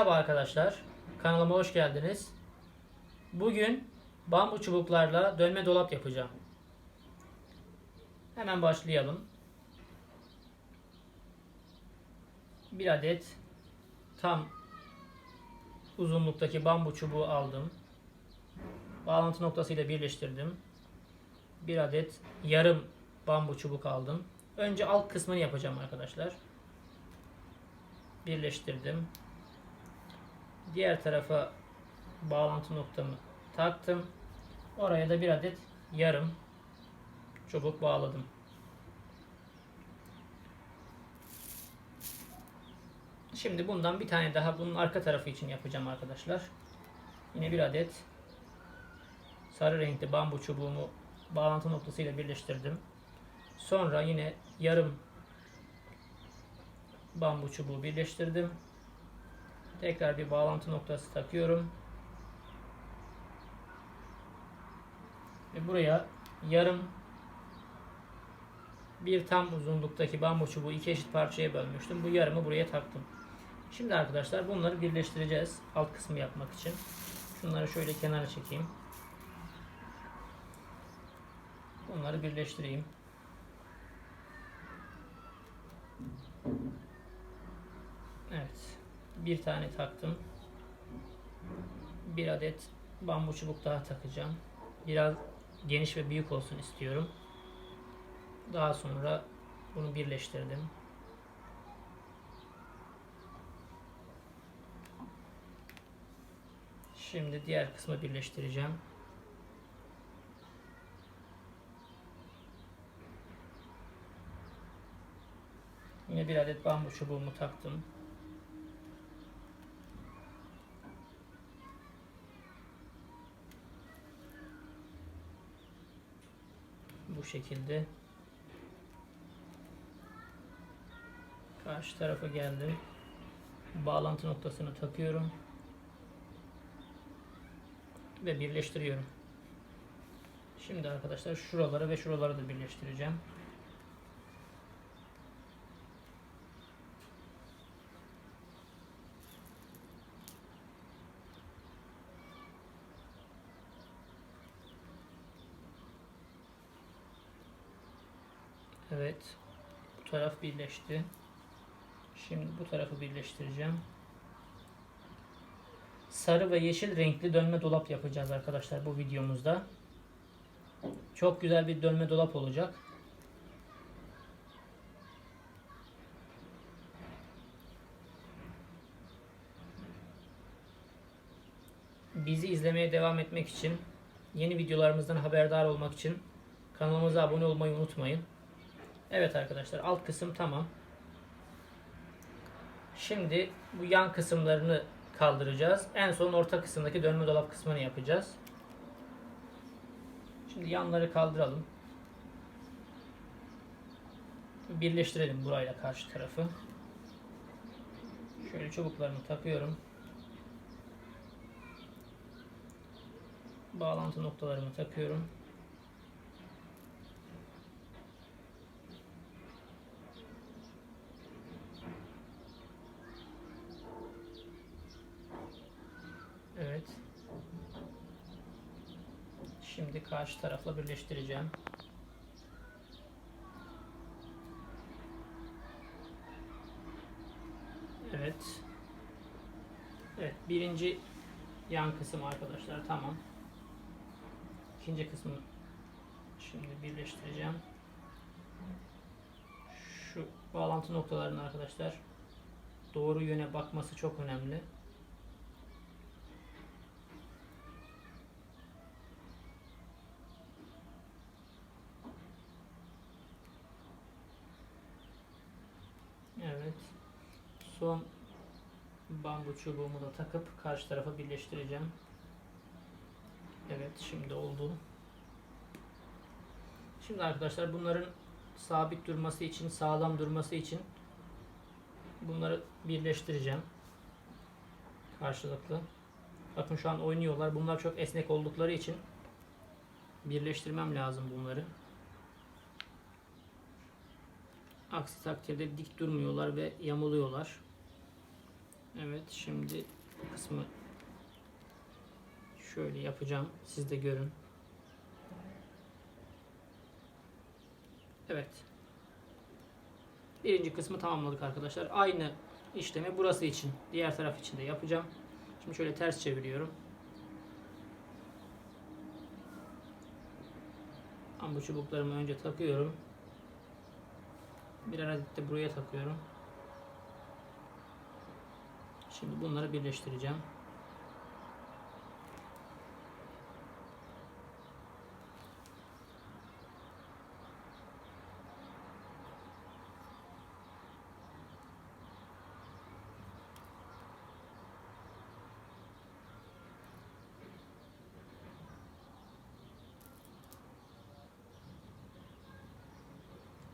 arkadaşlar. Kanalıma hoş geldiniz. Bugün bambu çubuklarla dönme dolap yapacağım. Hemen başlayalım. Bir adet tam uzunluktaki bambu çubuğu aldım. Bağlantı noktasıyla birleştirdim. Bir adet yarım bambu çubuk aldım. Önce alt kısmını yapacağım arkadaşlar. Birleştirdim. Diğer tarafa bağlantı noktamı taktım. Oraya da bir adet yarım çubuk bağladım. Şimdi bundan bir tane daha bunun arka tarafı için yapacağım arkadaşlar. Yine bir adet sarı renkli bambu çubuğumu bağlantı noktasıyla birleştirdim. Sonra yine yarım bambu çubuğu birleştirdim. Tekrar bir bağlantı noktası takıyorum. Ve buraya yarım bir tam uzunluktaki bambu çubuğu iki eşit parçaya bölmüştüm. Bu yarımı buraya taktım. Şimdi arkadaşlar bunları birleştireceğiz alt kısmı yapmak için. Şunları şöyle kenara çekeyim. Bunları birleştireyim. Evet. Bir tane taktım. Bir adet bambu çubuk daha takacağım. Biraz geniş ve büyük olsun istiyorum. Daha sonra bunu birleştirdim. Şimdi diğer kısmı birleştireceğim. Yine bir adet bambu çubuğumu taktım. Bu şekilde. Karşı tarafa geldim. Bağlantı noktasını takıyorum. Ve birleştiriyorum. Şimdi arkadaşlar şuraları ve şuraları da birleştireceğim. Evet. Bu taraf birleşti. Şimdi bu tarafı birleştireceğim. Sarı ve yeşil renkli dönme dolap yapacağız arkadaşlar bu videomuzda. Çok güzel bir dönme dolap olacak. Bizi izlemeye devam etmek için, yeni videolarımızdan haberdar olmak için kanalımıza abone olmayı unutmayın. Evet arkadaşlar alt kısım tamam. Şimdi bu yan kısımlarını kaldıracağız. En son orta kısımdaki dönme dolap kısmını yapacağız. Şimdi yanları kaldıralım. Birleştirelim burayla karşı tarafı. Şöyle çubuklarımı takıyorum. Bağlantı noktalarımı takıyorum. Evet. Şimdi karşı tarafla birleştireceğim. Evet. Evet, birinci yan kısım arkadaşlar tamam. İkinci kısmı şimdi birleştireceğim. Şu bağlantı noktalarının arkadaşlar doğru yöne bakması çok önemli. Evet. Son bambu çubuğumu da takıp karşı tarafa birleştireceğim. Evet şimdi oldu. Şimdi arkadaşlar bunların sabit durması için, sağlam durması için bunları birleştireceğim. Karşılıklı. Bakın şu an oynuyorlar. Bunlar çok esnek oldukları için birleştirmem lazım bunları. Aksi takdirde dik durmuyorlar ve yamuluyorlar. Evet şimdi Bu kısmı şöyle yapacağım. Siz de görün. Evet. Birinci kısmı tamamladık arkadaşlar. Aynı işlemi burası için, diğer taraf için de yapacağım. Şimdi şöyle ters çeviriyorum. Bambu çubuklarımı önce takıyorum. Birer adet de buraya takıyorum. Şimdi bunları birleştireceğim.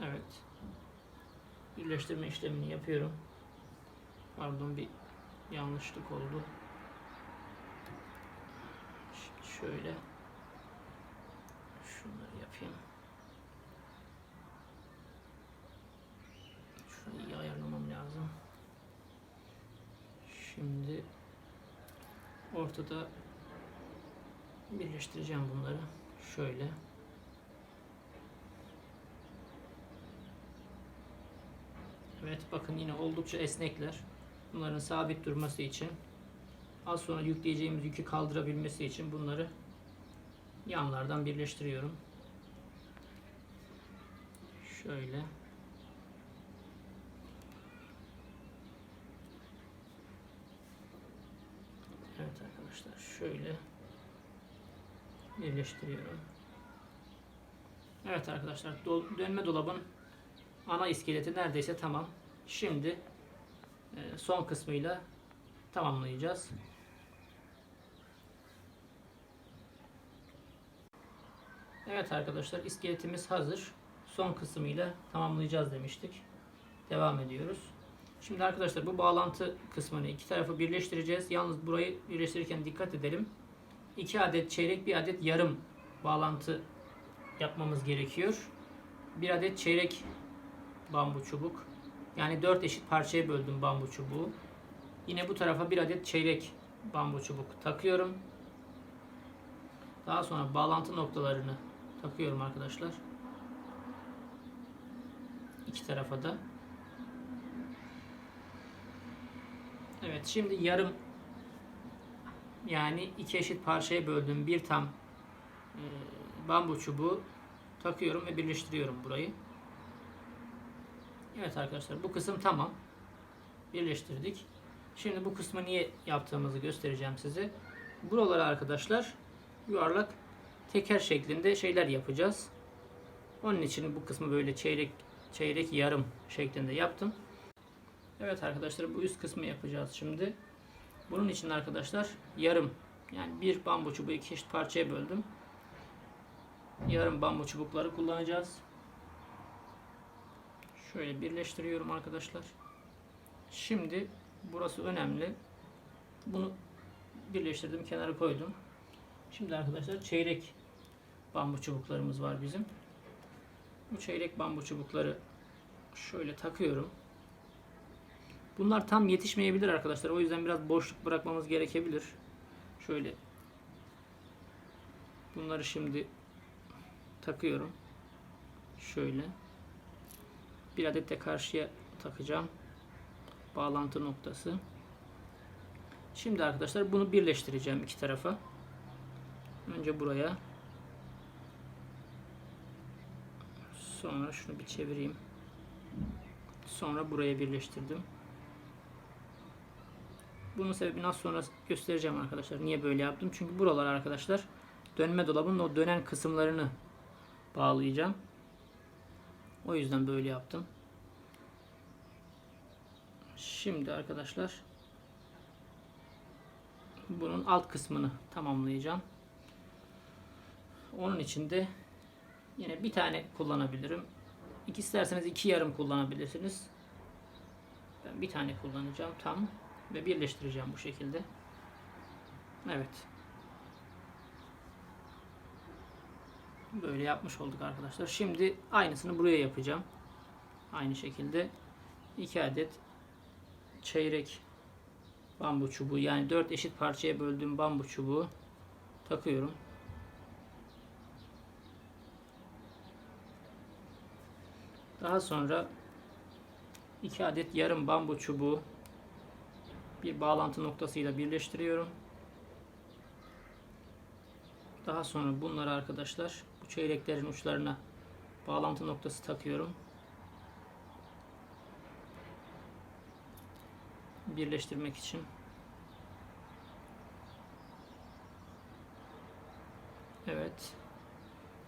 Evet. Birleştirme işlemini yapıyorum. Pardon bir yanlışlık oldu. Şimdi şöyle şunları yapayım. Şurayı iyi ayarlamam lazım. Şimdi ortada birleştireceğim bunları. Şöyle. Evet bakın yine oldukça esnekler. Bunların sabit durması için az sonra yükleyeceğimiz yükü kaldırabilmesi için bunları yanlardan birleştiriyorum. Şöyle. Evet arkadaşlar şöyle birleştiriyorum. Evet arkadaşlar dönme dolabın ana iskeleti neredeyse tamam. Şimdi son kısmıyla tamamlayacağız. Evet arkadaşlar iskeletimiz hazır. Son kısmıyla tamamlayacağız demiştik. Devam ediyoruz. Şimdi arkadaşlar bu bağlantı kısmını iki tarafı birleştireceğiz. Yalnız burayı birleştirirken dikkat edelim. 2 adet çeyrek bir adet yarım bağlantı yapmamız gerekiyor. Bir adet çeyrek bambu çubuk. Yani 4 eşit parçaya böldüm bambu çubuğu. Yine bu tarafa bir adet çeyrek bambu çubuk takıyorum. Daha sonra bağlantı noktalarını takıyorum arkadaşlar. İki tarafa da. Evet şimdi yarım yani iki eşit parçaya böldüğüm bir tam e, bambu çubuğu takıyorum ve birleştiriyorum burayı. Evet arkadaşlar bu kısım tamam. Birleştirdik. Şimdi bu kısmı niye yaptığımızı göstereceğim size. Buralara arkadaşlar yuvarlak teker şeklinde şeyler yapacağız. Onun için bu kısmı böyle çeyrek çeyrek yarım şeklinde yaptım. Evet arkadaşlar bu üst kısmı yapacağız şimdi. Bunun için arkadaşlar yarım yani bir bambu çubuğu iki eşit parçaya böldüm. Yarım bambu çubukları kullanacağız. Şöyle birleştiriyorum arkadaşlar. Şimdi burası önemli. Bunu birleştirdim, kenara koydum. Şimdi arkadaşlar çeyrek bambu çubuklarımız var bizim. Bu çeyrek bambu çubukları şöyle takıyorum. Bunlar tam yetişmeyebilir arkadaşlar. O yüzden biraz boşluk bırakmamız gerekebilir. Şöyle bunları şimdi takıyorum. Şöyle. Bir adet de karşıya takacağım. Bağlantı noktası. Şimdi arkadaşlar bunu birleştireceğim iki tarafa. Önce buraya. Sonra şunu bir çevireyim. Sonra buraya birleştirdim. Bunun sebebini az sonra göstereceğim arkadaşlar. Niye böyle yaptım? Çünkü buralar arkadaşlar dönme dolabının o dönen kısımlarını bağlayacağım. O yüzden böyle yaptım. Şimdi arkadaşlar bunun alt kısmını tamamlayacağım. Onun için de yine bir tane kullanabilirim. İki isterseniz iki yarım kullanabilirsiniz. Ben bir tane kullanacağım tam ve birleştireceğim bu şekilde. Evet. Böyle yapmış olduk arkadaşlar. Şimdi aynısını buraya yapacağım. Aynı şekilde iki adet çeyrek bambu çubuğu yani 4 eşit parçaya böldüğüm bambu çubuğu takıyorum. Daha sonra 2 adet yarım bambu çubuğu bir bağlantı noktasıyla birleştiriyorum. Daha sonra bunları arkadaşlar çeyreklerin uçlarına bağlantı noktası takıyorum. Birleştirmek için. Evet.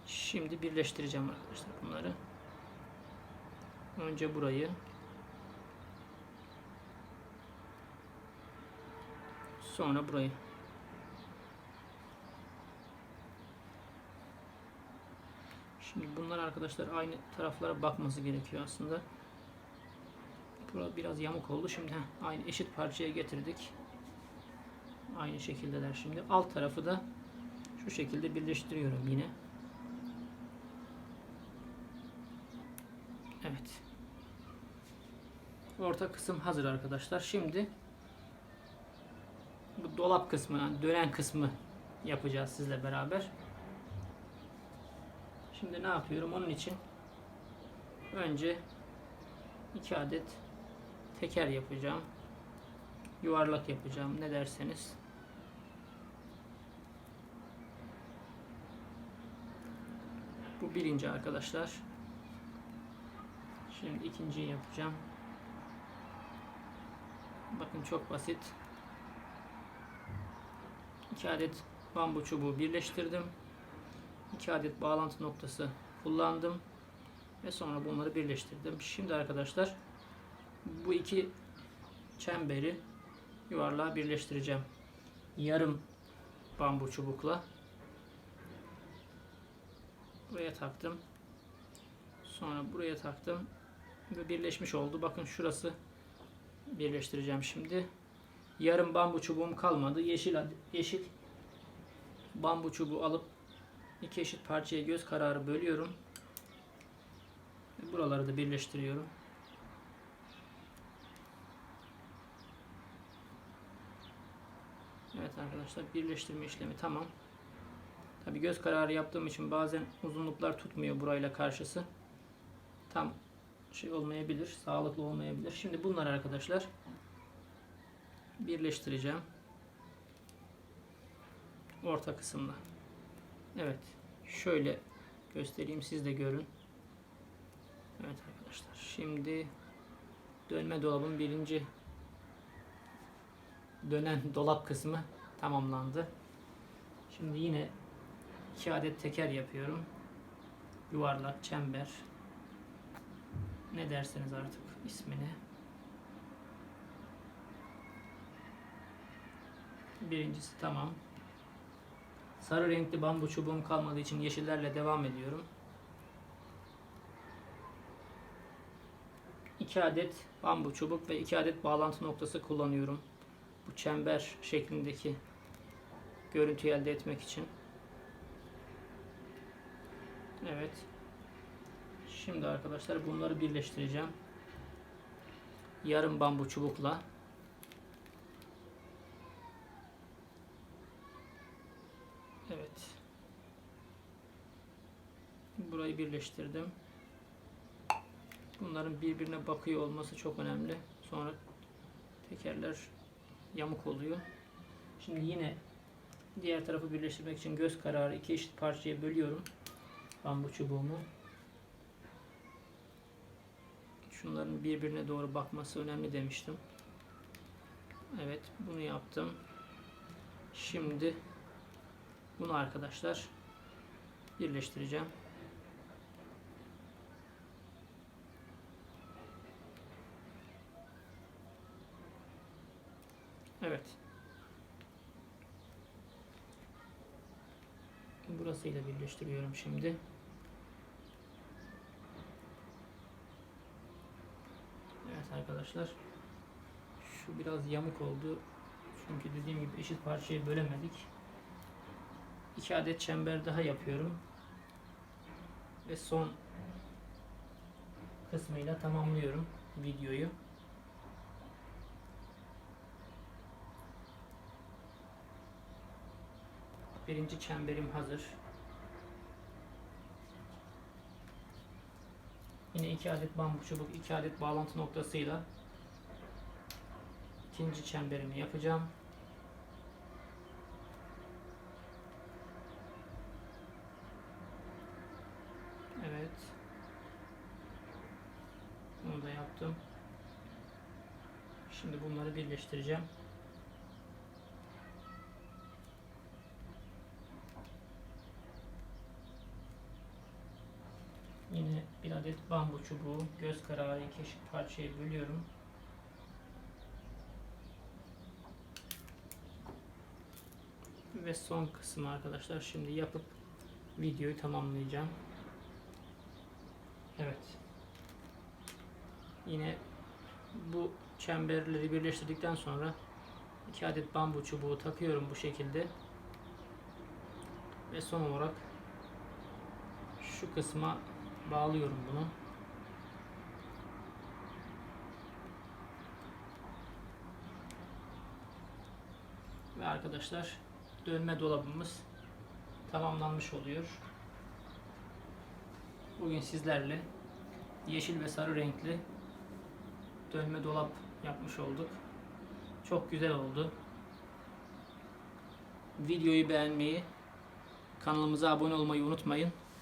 Şimdi birleştireceğim arkadaşlar bunları. Önce burayı sonra burayı Şimdi bunlar arkadaşlar aynı taraflara bakması gerekiyor aslında. Burada biraz yamuk oldu. Şimdi heh, aynı eşit parçaya getirdik. Aynı şekildeler şimdi. Alt tarafı da şu şekilde birleştiriyorum yine. Evet. Orta kısım hazır arkadaşlar. Şimdi bu dolap kısmı, yani dönen kısmı yapacağız sizle beraber. Şimdi ne yapıyorum? Onun için önce iki adet teker yapacağım. Yuvarlak yapacağım. Ne derseniz. Bu birinci arkadaşlar. Şimdi ikinciyi yapacağım. Bakın çok basit. İki adet bambu çubuğu birleştirdim. 2 adet bağlantı noktası kullandım ve sonra bunları birleştirdim. Şimdi arkadaşlar bu iki çemberi yuvarlığa birleştireceğim. Yarım bambu çubukla buraya taktım. Sonra buraya taktım ve birleşmiş oldu. Bakın şurası birleştireceğim şimdi. Yarım bambu çubuğum kalmadı. Yeşil yeşil bambu çubuğu alıp iki eşit parçaya göz kararı bölüyorum. Buraları da birleştiriyorum. Evet arkadaşlar birleştirme işlemi tamam. Tabi göz kararı yaptığım için bazen uzunluklar tutmuyor burayla karşısı. Tam şey olmayabilir, sağlıklı olmayabilir. Şimdi bunları arkadaşlar birleştireceğim. Orta kısımla. Evet. Şöyle göstereyim siz de görün. Evet arkadaşlar. Şimdi dönme dolabın birinci dönen dolap kısmı tamamlandı. Şimdi yine iki adet teker yapıyorum. Yuvarlak, çember. Ne derseniz artık ismini. Birincisi tamam. Sarı renkli bambu çubuğum kalmadığı için yeşillerle devam ediyorum. 2 adet bambu çubuk ve 2 adet bağlantı noktası kullanıyorum. Bu çember şeklindeki görüntüyü elde etmek için. Evet. Şimdi arkadaşlar bunları birleştireceğim. Yarım bambu çubukla Evet. Burayı birleştirdim. Bunların birbirine bakıyor olması çok önemli. Sonra tekerler yamuk oluyor. Şimdi yine diğer tarafı birleştirmek için göz kararı iki eşit parçaya bölüyorum. Bambu çubuğumu. Şunların birbirine doğru bakması önemli demiştim. Evet bunu yaptım. Şimdi bunu arkadaşlar birleştireceğim. Evet. Burasıyla birleştiriyorum şimdi. Evet arkadaşlar. Şu biraz yamuk oldu. Çünkü dediğim gibi eşit parçayı bölemedik. 2 adet çember daha yapıyorum. Ve son kısmıyla tamamlıyorum videoyu. Birinci çemberim hazır. Yine iki adet bambu çubuk, iki adet bağlantı noktasıyla ikinci çemberimi yapacağım. Evet. Bunu da yaptım. Şimdi bunları birleştireceğim. Yine bir adet bambu çubuğu göz kararı iki eşit parçaya bölüyorum. Ve son kısmı arkadaşlar şimdi yapıp videoyu tamamlayacağım. Evet. Yine bu çemberleri birleştirdikten sonra iki adet bambu çubuğu takıyorum bu şekilde. Ve son olarak şu kısma bağlıyorum bunu. Ve arkadaşlar dönme dolabımız tamamlanmış oluyor. Bugün sizlerle yeşil ve sarı renkli dönme dolap yapmış olduk. Çok güzel oldu. Videoyu beğenmeyi, kanalımıza abone olmayı unutmayın.